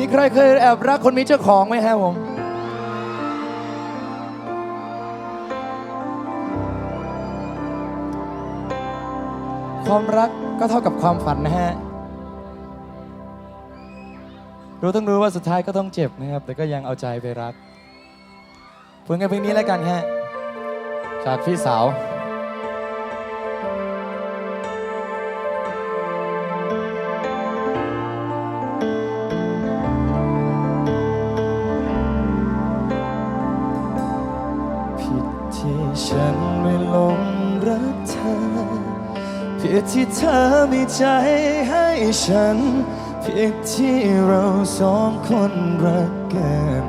มีใครเคยแอบรักคนมีเจ้าของไหมฮะผมความรักก็เท่ากับความฝันนะฮะ รู้ต้องรู้ว่าสุดท้ายก็ต้องเจ็บนะครับ แต่ก็ยังเอาใจไปรักผลงานเพลงนี้แล้วกันฮะ จากพี่สาว เธอมีใจให้ฉันผิดที่เราสองคนรักกัน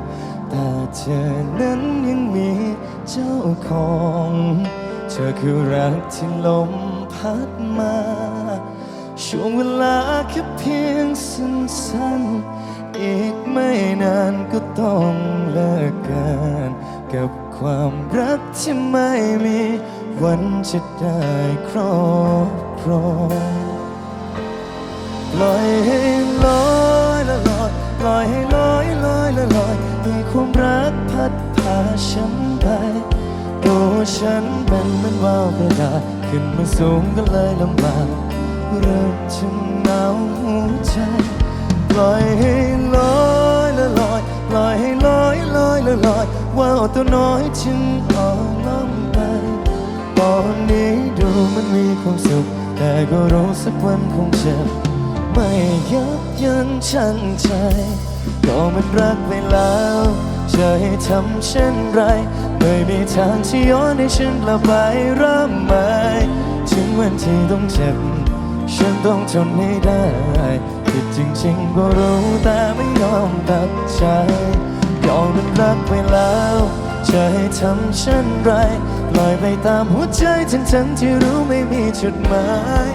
แต่เธอนั้นยังมีเจ้าของ เธอคือรักที่ลมพัดมา ช่วงเวลาแค่เพียงสั้นๆ อีกไม่นานก็ต้องเลิกกันกับความรักที่ไม่มีวันจะได้ครอบ ครองปล่อยให้ลอยละลอยปล่อยให้ลอยลอยละลอยให้ความรักพัดพาฉันไปตัวฉันเป็นเหมือนว่าวกระดาษขึ้นมาสูงก็เลยลำบากเริ่มจะหนาวหัวใจปล่อยให้ลอยละลอยปล่อยให้ลอยลอยละลอยว่าวตัวน้อยจึงอ่อนล่องไปตอนนี้ดูมันมีความสุข แต่ก็รู้สักวันคงเจ็บไม่ยับยั้งชั่งใจ ก็มันรักไปแล้วจะให้ทำเช่นไร ไม่มีทางที่ย้อนให้ฉันกลับไปริ่มใหม่ถึงวันที่ต้องเจ็บ ฉันต้องทนให้ได้ผิดจริงๆก็รู้แต่ไม่ยอมตัดใจยอมมันรักไปแล้ว จให้ทำเช่นไรลอยไปตามหัวใจทั้งๆที่รู้ไม่มีจุดหมาย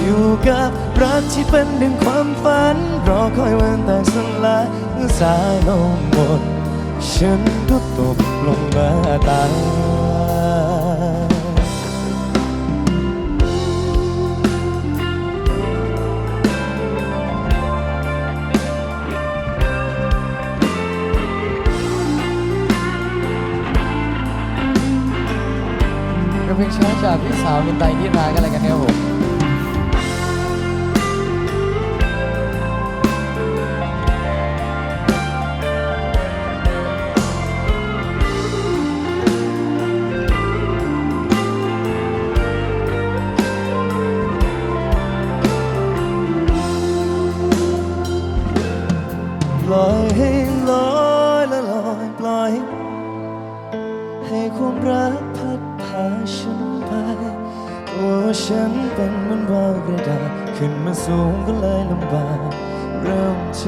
อยู่กับรักที่เป็นดึงความฝัน รอคอยวันแต่สลายสายลมหมด ฉันก็ตกลงมาตาย จากพี่สาวมินไตนิรากันเลยกันครับผม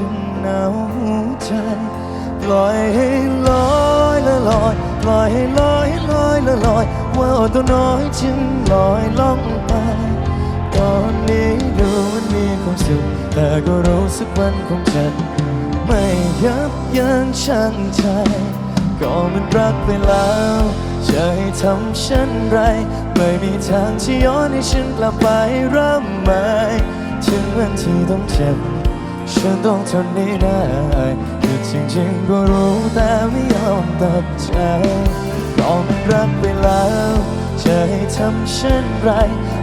ึงหนาวหัวใจปล่อยให้ลอยละลอยปล่อยให้ลอยลอยละลอยว่าตัวน้อยจึงลอยล่องไปตอนนี้ดูมันมีความสุขแต่ก็รู้สักวันคงจะไม่ยับยั้งชั่งใจก็มันรักไปแล้วจะให้ทำเช่นไร ไม่มีทางที่ย้อนให้ฉันกลับไปเริ่มใหม่ถึงวันที่ต้องเจ็บ ฉันต้องทนให้ได้คือจริงๆก็รู้แต่ไม่ยอมตัดใจก็มันรักไปแล้วจะให้ทำเช่นไร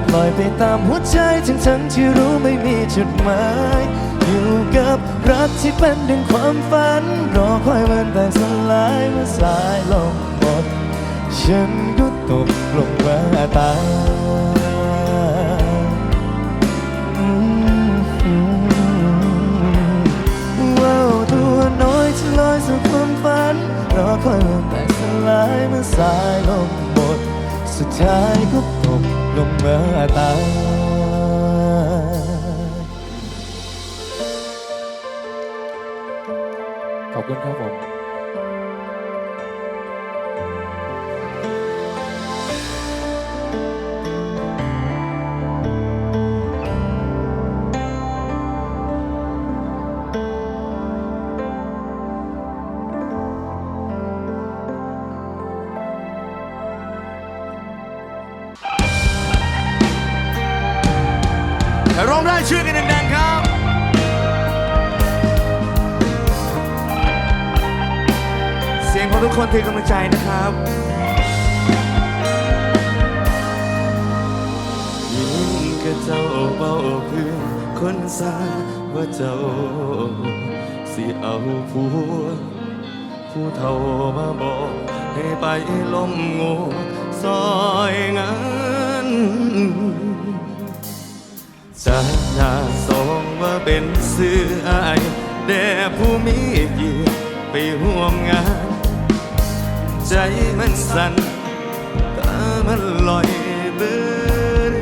ปล่อยไปตามหัวใจทั้งๆที่รู้ไม่มีจุดหมายอยู่กับรักที่เป็นดังความฝัน รอคอยวันแต่สลายเมื่อสายลมหมดฉันก็ตกลงมาตาย ลอยสู่ความฝันรอคอยวันแต่สลายเมื่อสายลมหมด สุดท้ายก็ตกลงมาตายขอบคุณครับผม ถ้าร้องได้ช่วยกันดังๆครับคุณทุกคนที่กำลังใจนะครับยินก็เจ้าเบาเพื่อนคนสาว่าเจ้า สิเอาผัวผู้เฒ่ามาบอกให้ไปล้มงูซอยงาน จากหน้าสองว่าเป็นเสื้ออายแด่ผู้มีเกียรติไปร่วมงาน ใจมันสั่นตามันลอยเบื่อ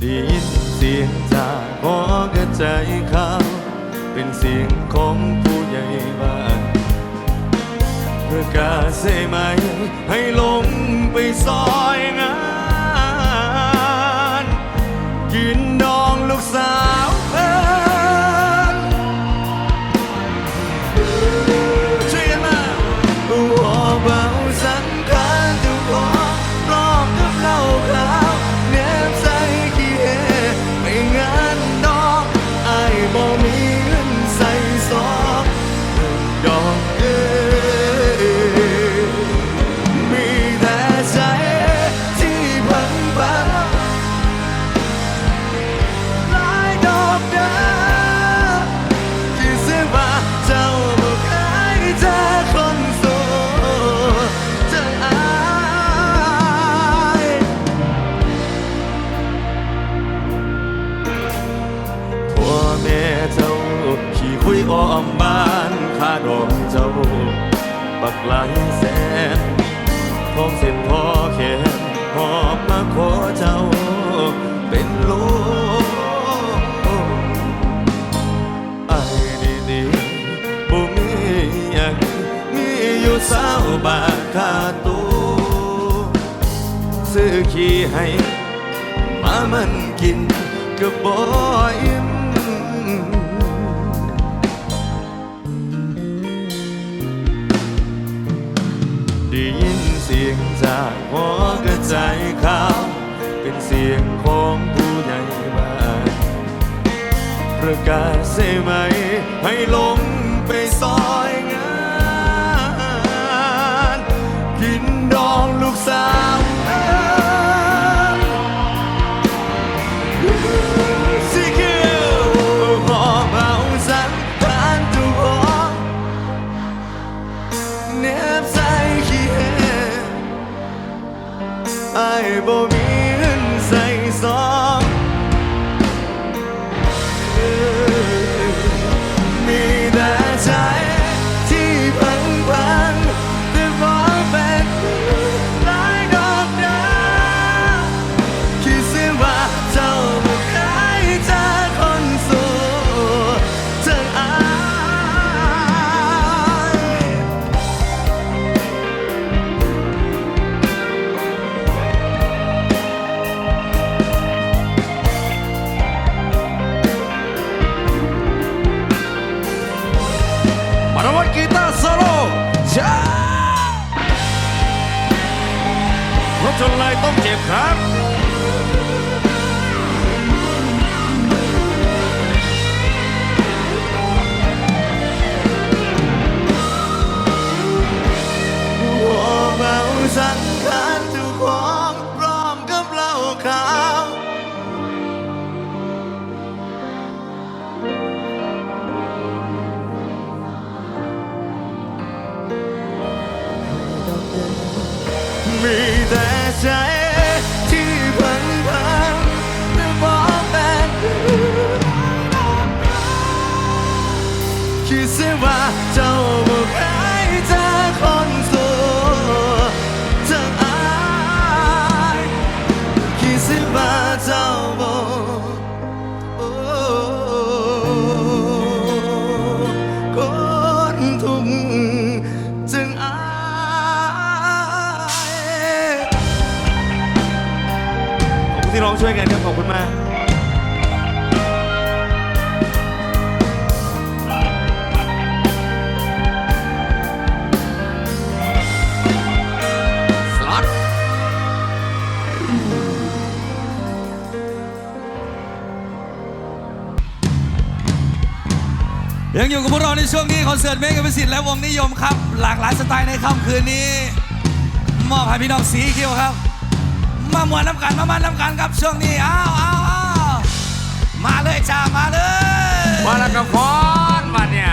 ได้ยินเสียงจากหอกระใจข่าวเป็นเสียงของผู้ใหญ่บ้าน ประกาศใช่ไหม ให้ลงไปซอยงาน กินดองลูกสาว บักหลายแสนทองเส้นพอแขนหอบมาขอเจ้า เป็นลูกไอ้ดีๆบ่มีอย่างมีอยู่สาวบาทค่าตัวซื้อขี้ให้มามันกินก็บ่อิ่ม ได้ยินเสียงจากหัวกระจายข่าว เป็นเสียงของผู้ใหญ่บ้านประกาศใช่ไหม ให้ลงไปซอยงาน กินดองลูกสาว อ้ สังขารทุกของพร้อมกับเหล้าขาวมีแต่ใจที่พันพันแต่บอกแบบคิดเสียว่าเจ้า คุณมากยังอยู่กับพวกเราในช่วงนี้คอนเสิร์ตเมกกับพิสิทธิ์และวงนิยมครับ หลากหลายสไตล์ในค่ำคืนนี้ มอบให้พี่น้องสีคิวครับ มามวนน้ำกันมามันน้ำกันครับช่วงนี้อ้าวอ้าวอ้าวมาเลยจ้ามาเลย มาแล้วก็ฟ้อนมาเนี่ย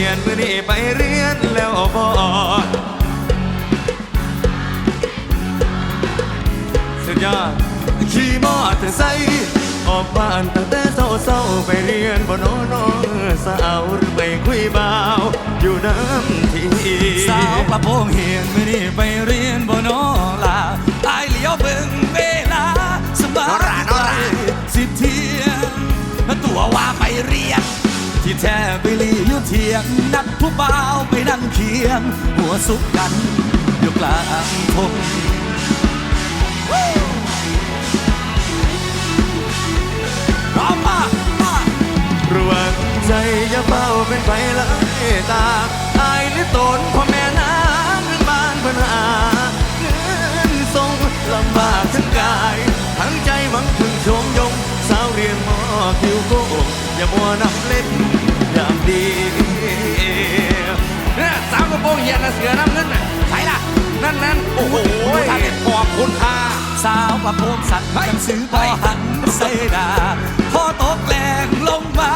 รงเพียนเมื่อนี้ไปเรียนแล้วบอสุดยอดขี่มอเตอร์ไซค์ออกบ้านตั้งแต่เศร้าๆไปเรียนบ่โนโนสาวหรือไปคุยบ่าว อยู่น้ำทีสาวกระโปรงเหียนไม่ได้ไปเรียนบนโนลาตายเหลียวเบิ่งเวลาสบายสิเทียงตัวว่าไปเรียน ที่แท้ไปลีอยู่เทียง นัดผู้บ่าวไปนั่งเคียง หัวสุกกันอยู่กลางทงพร้อมมากมาระวังใจอย่าเฝ้าเป็นไฟละตาอายหรือตนพ่อแม่นางบ้านปัญหาเงินส่งลำบากทั้งกายทั้งใจหวังพึ่งชมยงสาวเรียนมอคิวโกงอย่ามัวนำเล่น เหียนนะเสือน้ำเงินน่ะใช่ล่ะ นั่นนั่นโอ้โหท่านขอบคุณค่ะสาวประโคมสัตว์หนังสือบ่หันใส่ดา พอตกแรงลงมา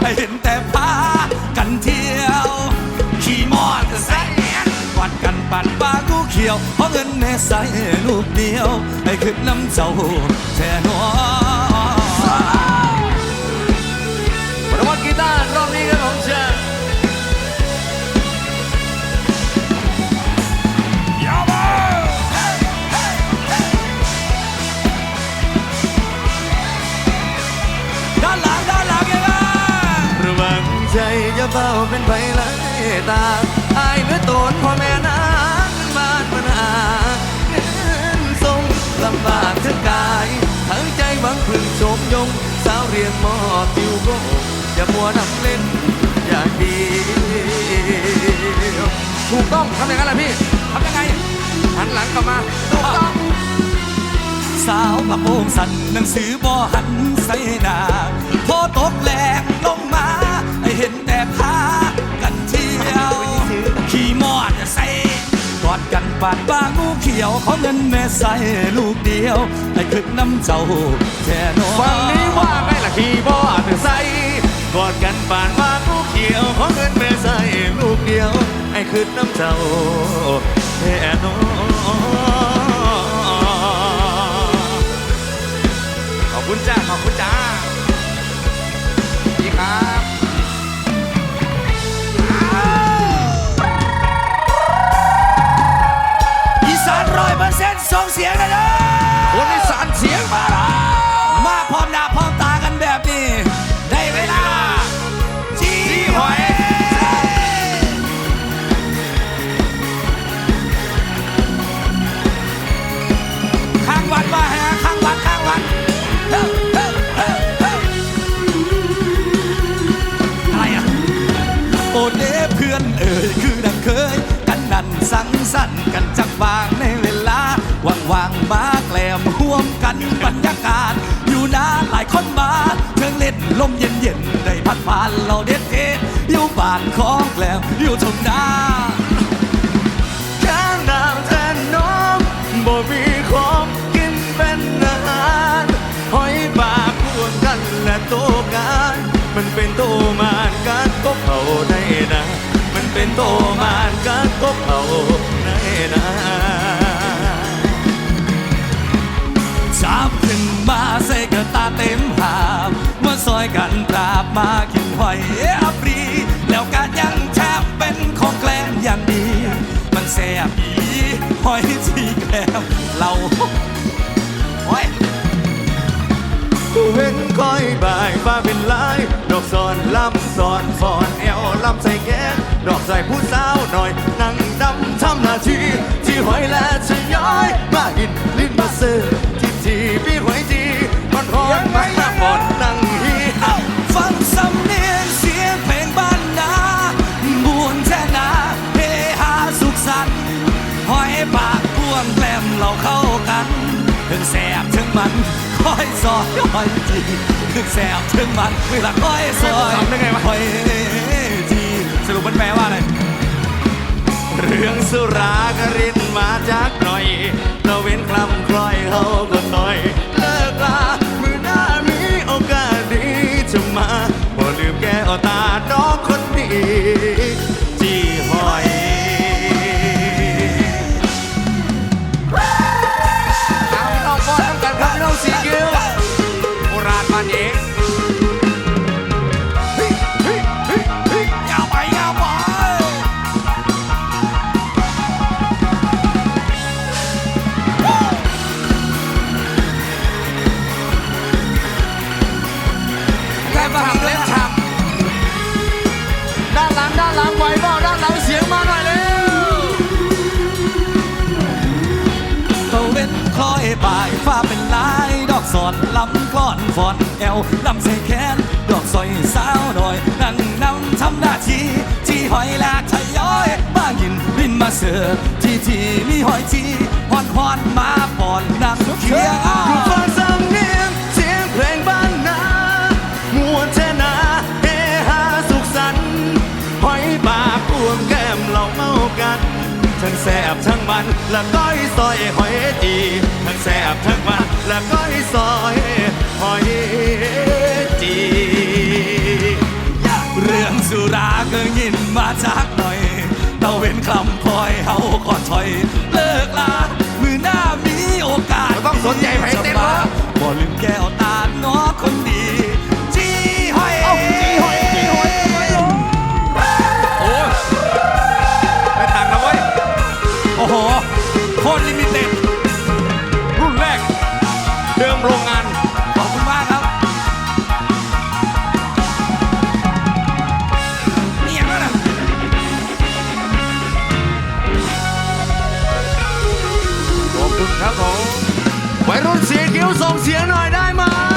ให้เห็นแต่พากันเที่ยว ขี่มอเตอร์ไซค์วัดกันปั่นปลากูเขียวเพราะเงินแม่ใส่ลูกเดียวให้ขึ้นน้ำเจ้าแท่นอ เฝ้าเป็นไฟไล่ตาอายเหลือตนพ่อแม่นางบ้านปัญหาเงินส่งลำบากทั้งกาย ทั้งใจหวังพึ่งชมยง สาวเรียนมอติวโกอย่ามัวนำเล่นอย่างเดียวถูกต้องทำอย่างนั้นแหละพี่ทำยังไงหันหลังกลับมาถูกต้องสาวกระโปรงสั่นหนังสือบ่หันใส่หนาพอตกแรงลง อดกันปาดบ้างูเขียวขอเงินแม่ใส่ลูกเดียวให้คึกน้ำเจ้าแท่นอฟังนี้ว่าไงล่ะพี่บอถือใส่กอดกันป่านบางูเขียวขอเงินแม่ใส่ลูกเดียวไอ้คึกน้ำเจ้าแท่นอ กันบรรยากาศ อยู่นาหลายคนมาเครื่องเล่นลมเย็นๆได้พัดผ่านเราเด็ดเทอยู่บ้านของแกล้มอยู่ทุ่งนาข้างน้ำแทนน้องบ่มีของกินเป็นอาหารหอยปากพวงกันและโตกาน มันเป็นโตมานการก็เผาได้นะ มันเป็นโตมานการก็เผาได้นะ ขึ้นมาเซกรตาเต็มหามมาซอยกันปราบมากินหอยอับรีแล้วการยังแทบเป็นของแกล้งอย่างดี มันแซ่บีหอยสีแก้มเราหอยผู้เห็นก้อยบ่ายฟ้าเป็นลาย ดอกสอนลำสอนฟอนแอวลำใส่แก้ดอกใส่ผู้สาวหน่อย นั่งดำทำนาทีที่หอยและชะย้อยมากินลิ้นมาเสือ มันหอนมาบอดนั่งฮีฟังสำเนียงเสียงเพลงบ้านนามวนแท่นาเฮฮาสุขสันต์หอยปากกวงแกล้มเราเข้ากันถึงแสบถึงมันคอยซอยคอยจีถึงแสบถึงมันละคอยซอยคอยจีสรุปมันแปลว่าอะไรเรื่องสุรากรินมาจากหน่อยเราเว้นคลำคลอยเขา อกอนลำก้อนฟอนแอวลำใส่แขนดอกซอยสาวหน่อยนั่งนำทำหน้าที่ที่หอยแหลกทยอยบายินบินมาเสิร์ฟที่ที่มีหอยจีฮอนฮอนมาปอนนั่งเคียงอยู่ฟังสำเนียงเสียงเพลงบ้านนามวนเทนาเฮฮาสุขสันต์หอยปากพวงแก้มเราเมากันทั้งแสบ มันและก้อยซอยหอยจีทั้งแสบทั้งมันและก้อยซอยหอยจีเรื่องสุราก็ยินมาจากหน่อยเตะเว้นคำพลอยเฮาก็ถอย เลิกลามือหน้ามีโอกาสต้องสนใจไผเต้นหรอกบ่ลืมแก้วตาน้อคนดี เสียงคิ้วส่งเสียงหน่อยได้ไหม